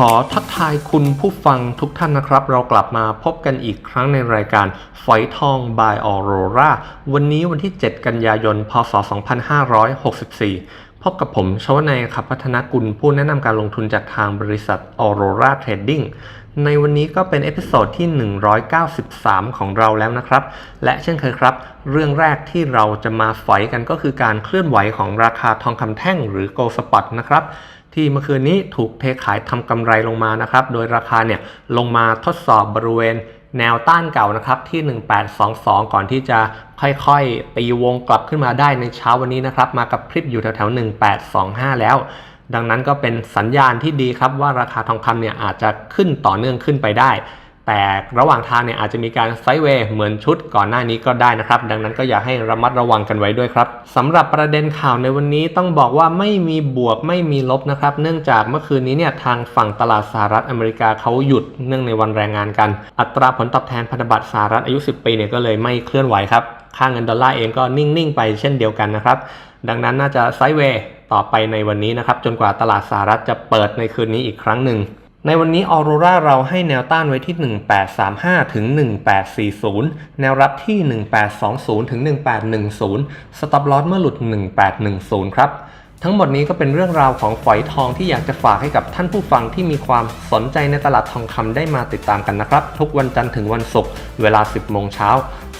ขอทักทายคุณผู้ฟังทุกท่านนะครับ เรากลับมาพบกันอีกครั้งในรายการฝอยทอง by Aurora วันนี้วันที่ 7 กันยายน พศ 2564 พบกับผมชวนัยครับพัฒนกุลผู้แนะนำการลงทุนจากทางบริษัท Aurora Trading ในวันนี้ก็เป็นเอพิโซดที่ 193 ของเราแล้วนะครับ และเช่นเคยครับ เรื่องแรกที่เราจะมาฝอยกันก็คือการเคลื่อนไหวของราคาทองคำแท่งหรือ Gold Spot นะครับที่เมื่อคืนนี้ถูกเทขายทำกำไรลงมานะครับ โดยราคาเนี่ยลงมาทดสอบบริเวณ แนวต้านเก่านะครับที่ 1822 ก่อนที่จะค่อยๆตีวงกลับขึ้นมาได้ในเช้าวันนี้นะครับมากับพริบอยู่แถวๆ 1825 แล้ว ดังนั้นก็เป็นสัญญาณที่ดีครับว่าราคาทองคำเนี่ยอาจจะขึ้นต่อเนื่องขึ้นไปได้ แต่ระหว่างทางเนี่ยอาจจะมีการไซด์เวย์เหมือนชุดก่อนหน้านี้ก็ได้นะครับ ดังนั้นก็อยากให้ระมัดระวังกันไว้ด้วยครับสำหรับประเด็นข่าวในวันนี้ต้องบอกว่าไม่มีบวกไม่มีลบนะครับ เนื่องจากเมื่อคืนนี้เนี่ยทางฝั่งตลาดสหรัฐอเมริกาเขาหยุดเนื่องในวันแรงงานกัน อัตราผลตอบแทนพันธบัตรสหรัฐอายุ 10 ปีเนี่ยก็เลยไม่เคลื่อนไหวครับค่าเงินดอลลาร์เองก็นิ่งๆไปเช่นเดียวกันนะครับดังนั้นน่าจะไซด์เวย์ต่อไปในวันนี้นะครับจนกว่าตลาดสหรัฐจะเปิดในคืนนี้อีกครั้งหนึ่ง ในวันนี้ออโรราเราให้แนวต้านไว้ที่ 1835 ถึง 1840 แนวรับที่ 1820 ถึง 1810 สต็อปลอสเมื่อหลุด 1810 ครับ ทั้งหมดนี้ก็เป็นเรื่องราวของฝอยทองที่อยากจะฝากให้กับท่านผู้ฟังที่มีความสนใจในตลาดทองคำได้มาติดตามกันนะครับ ทุกวันจันทร์ถึงวันศุกร์เวลา 10 โมงเช้า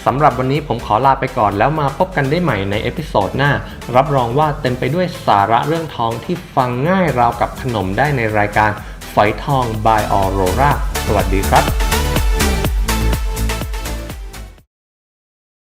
สำหรับวันนี้ผมขอลาไปก่อนแล้วมาพบกันได้ใหม่ในเอพิโซดหน้า รับรองว่าเต็มไปด้วยสาระเรื่องทองที่ฟังง่ายราวกับขนมได้ในรายการ ฝอยทอง by Aurora สวัสดีครับ